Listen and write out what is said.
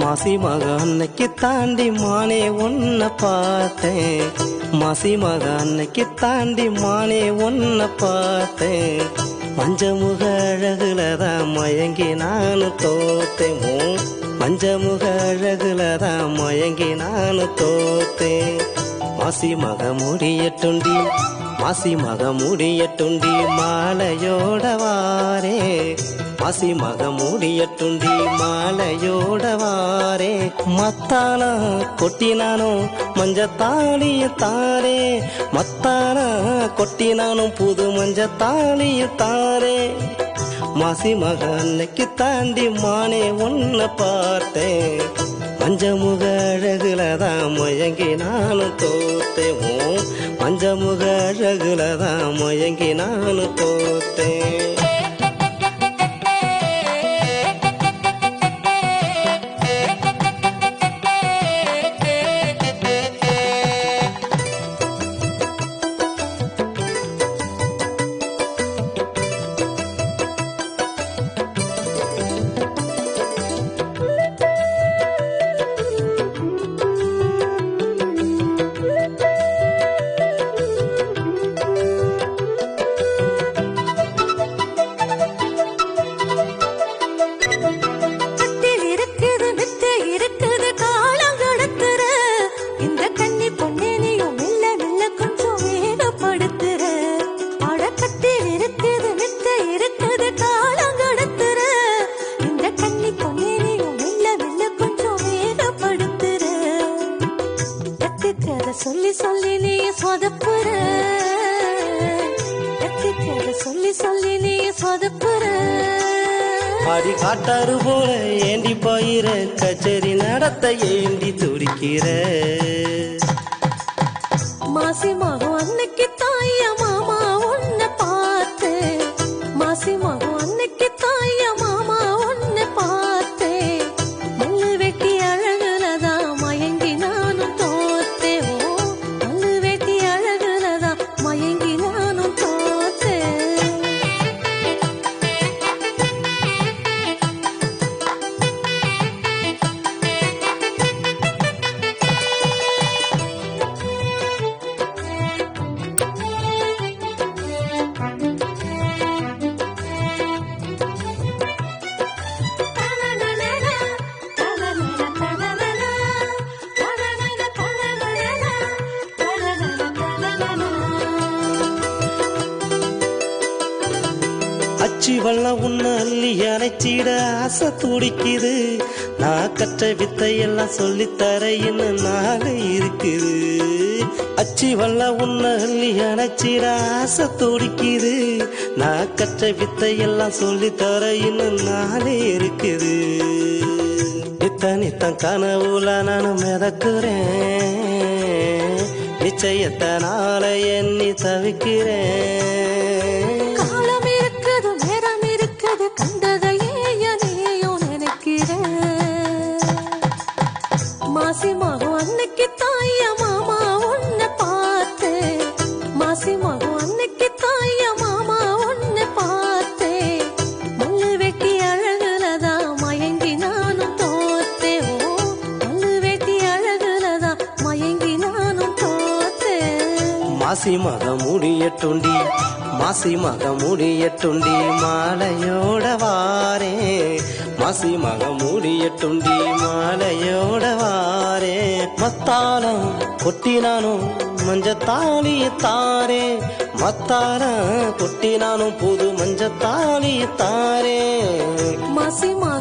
மாசி மக அன்னைக்கு தாண்டி மானே ஒன்ன பார்த்தேன். மாசி மக அன்னைக்கு தாண்டி மானே ஒன்ன பார்த்தேன். மஞ்ச முக அழகுல தான் மயங்கி நானும் தோத்தேமோ உன் மஞ்ச முக அழகுல தான் மயங்கி நானும் தோத்தேன். மாசி மக முடியட்டுண்டி மாசி மக முடியட்டுண்டி மாலையோட வாரே. மாசி மக முடியட்டுண்டி மாலையோட வாரே. மத்தானா கொட்டினானும் மஞ்சத்தாளிய தாரே. மத்தானா கொட்டினானும் புது மஞ்சத்தாளிய தாரே. மாசி மக அன்னைக்கு தாண்டி மானே ஒன்ன பார்த்தேன். மஞ்ச முக அழகுல தான் மயங்கி நானும் தோத்தேன். ஓ மஞ்ச முக அழகுல தான் மயங்கி நானும் தோத்தேன். எத்துக்கத சொல்லி சொல்லி நீ சொதப்புற. எத்துக்கத சொல்லி சொல்லி நீ சொதப்புற. அடி காட்டாறு போல ஏண்டி போயிர கச்சேரி நடத்த ஏண்டி துடிக்கிற. மாசி மகம் அன்னைக்கு அச்சி வல்ல உன்ன அள்ளி அணைச்சிட ஆசை துடிக்குது. நான் கற்ற வித்தையெல்லாம் சொல்லித்தர இன்னும் நாளை இருக்குது. அச்சி வல்ல உன்ன அள்ளி அணைச்சிட ஆசை துடிக்குது. நான் கற்ற வித்தையெல்லாம் சொல்லித்தர இன்னும் நாளே இருக்குது. நித்த கனவுல நானும் மிதக்குறேன். நிச்சயத்தனால எண்ணி தவிக்கிறேன். மாசி மக முடியட்டுண்டி மாசி மக முடியட்டுண்டி மாலையோட வாரே. மாசி மக முடியட்டுண்டி மாலையோட வாரே. மத்தாளம் கொட்டினானும் மஞ்சத்தாலிய தாரே. மத்தாளம் கொட்டினானும் புது மஞ்சத்தாலிய தாரே. மாசி மகம்